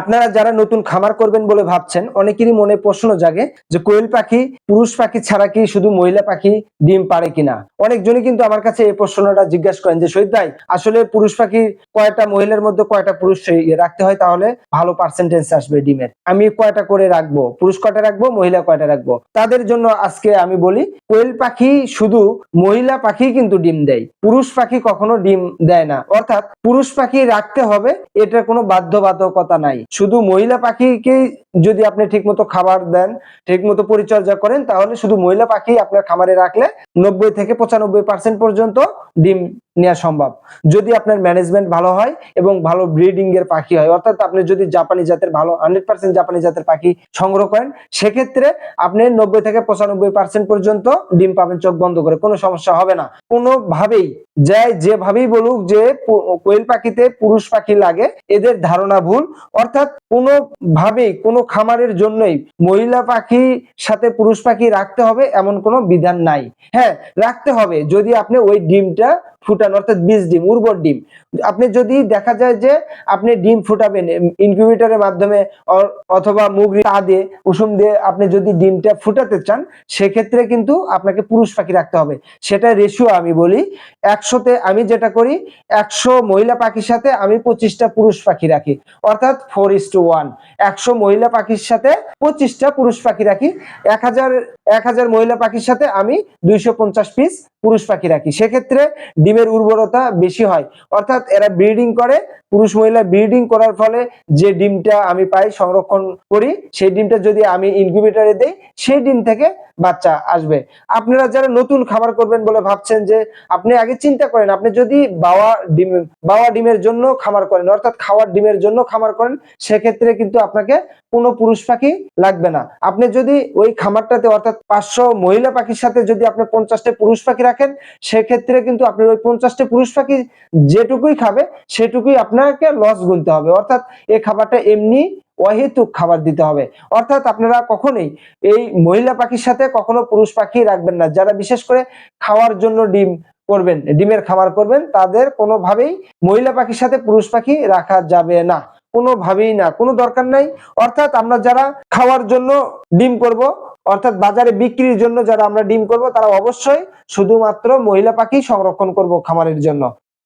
আপনারা যারা নতুন খামার করবেন বলে ভাবছেন, অনেকেরই মনে প্রশ্ন জাগে যে কোয়েল পাখি, পুরুষ পাখি ছাড়া কি শুধু মহিলা পাখি ডিম পারে কিনা? অনেকজনই কিন্তু আমার কাছে এই প্রশ্নটা জিজ্ঞাসা করেন যে, শহীদ ভাই, আসলে পুরুষ পাখি কয়টা মহিলার মধ্যে কয়টা পুরুষ ইয়ে রাখতে হয়? তাহলে ভালো পার্সেন্টেজ আসবে ডিমের। আমি কয়টা করে রাখব? পুরুষ কয়টা রাখব? মহিলা কয়টা রাখব? তাদের জন্য আজকে আমি বলি, কোয়েল পাখি শুধু মহিলা পাখি কিন্তু ডিম দেয়। পুরুষ পাখি কখনো ডিম দেয় না। অর্থাৎ পুরুষ পাখি রাখতে হবে, এটার কোনো বাধ্যবাধকতা নাই। শুধু মহিলা পাখিকে যদি আপনি ঠিকমতো খাবার দেন, ঠিকমতো পরিচর্যা করেন, তাহলে শুধু মহিলা পাখি আপনার খামারে রাখলে নব্বই থেকে পঁচানব্বই পার্সেন্ট পর্যন্ত ডিম নেওয়া সম্ভব। যদি আপনার ম্যানেজমেন্ট ভালো হয় এবং ভালো ব্রিডিং এর পাখি হয়, অর্থাৎ আপনি যদি জাপানি জাতের ভালো হান্ড্রেড পার্সেন্ট জাপানি জাতের পাখি সংগ্রহ করেন, সেক্ষেত্রে আপনি নব্বই থেকে পঁচানব্বই পার্সেন্ট পর্যন্ত ডিম পাবেন চোখ বন্ধ করে, কোনো সমস্যা হবে না। কোনোভাবেই, যাই যেভাবেই বলুক যে কোয়েল পাখিতে পুরুষ পাখি লাগে, এদের ধারণা ভুল, অর্থাৎ কোনো ভাবে কোনো খামারের জন্যই মহিলা পাখি সাথে পুরুষ পাখি রাখতে হবে এমন কোনো বিধান নাই। হ্যাঁ রাখতে হবে। যদি আপনি ওই ডিমটা ফুটান, অর্থাৎ বীজ ডিম, উর্বর ডিম। আপনি যদি দেখা যায় যে আপনি ডিম ফুটাবেন ইনকিউবেটরের মাধ্যমে অথবা মুগরি তা দিয়ে কুসুম দিয়ে আপনি যদি ডিমটা ফুটাতে চান, সেক্ষেত্রে কিন্তু আপনাকে পুরুষ পাখি রাখতে হবে। সেটা রেশিও আমি বলি, একশোতে আমি যেটা করি, একশো মহিলা পাখির সাথে আমি পঁচিশটা পুরুষ পাখি রাখি। অর্থাৎ ফোর ইস টু ওয়ান একশো মহিলা পাখির সাথে পঁচিশটা পুরুষ পাখি রাখি। এক হাজার এক হাজার মহিলা পাখির সাথে আমি দুইশো পঞ্চাশ পিস পুরুষ পাখি রাখি। সেক্ষেত্রে ডিমের উর্বরতা বেশি হয়। অর্থাৎ এরা ব্রিডিং করে, পুরুষ মহিলা ব্রিডিং করার ফলে যে ডিমটা আমি পাই, সংরক্ষণ করি, সেই ডিমটা যদি আমি ইনকিউবেটরে দেই, সেই ডিম থেকে বাচ্চা আসবে। আপনারা যারা নতুন খাবার করবেন বলে ভাবছেন যে, আপনি আগে চিন্তা করেন, আপনি যদি বাওয়া ডিম, বাওয়া ডিমের জন্য খামার করেন, অর্থাৎ খাওয়ার ডিমের জন্য খামার করেন, সেক্ষেত্রে কিন্তু আপনাকে কোনো পুরুষ পাখি লাগবে না। আপনি যদি ওই খামারটাতে অর্থাৎ পাঁচশো মহিলা পাখির সাথে যদি আপনি পঞ্চাশটা পুরুষ পাখি রাখেন, সেক্ষেত্রে কিন্তু আপনার ওই পঞ্চাশটা পুরুষ পাখি যেটুকুই খাবে, সেটুকুই আপনাকে লস গুনতে হবে। অর্থাৎ এই খাবারটা এমনি অহেতুক খাবার দিতে হবে। অর্থাৎ আপনারা কখনোই এই মহিলা পাখির সাথে কখনো পুরুষ পাখি রাখবেন না। যারা বিশেষ করে খাওয়ার জন্য ডিম করবেন, ডিমের খামার করবেন, তাদের কোনোভাবেই মহিলা পাখির সাথে পুরুষ পাখি রাখা যাবে না। কোনোভাবেই না, কোনো দরকার নাই। অর্থাৎ আমরা যারা খাওয়ার জন্য ডিম করব, অর্থাৎ বাজারে বিক্রির জন্য যারা আমরা ডিম করব, তারা অবশ্যই শুধুমাত্র মহিলা পাখি সংরক্ষণ করব খামারের জন্য।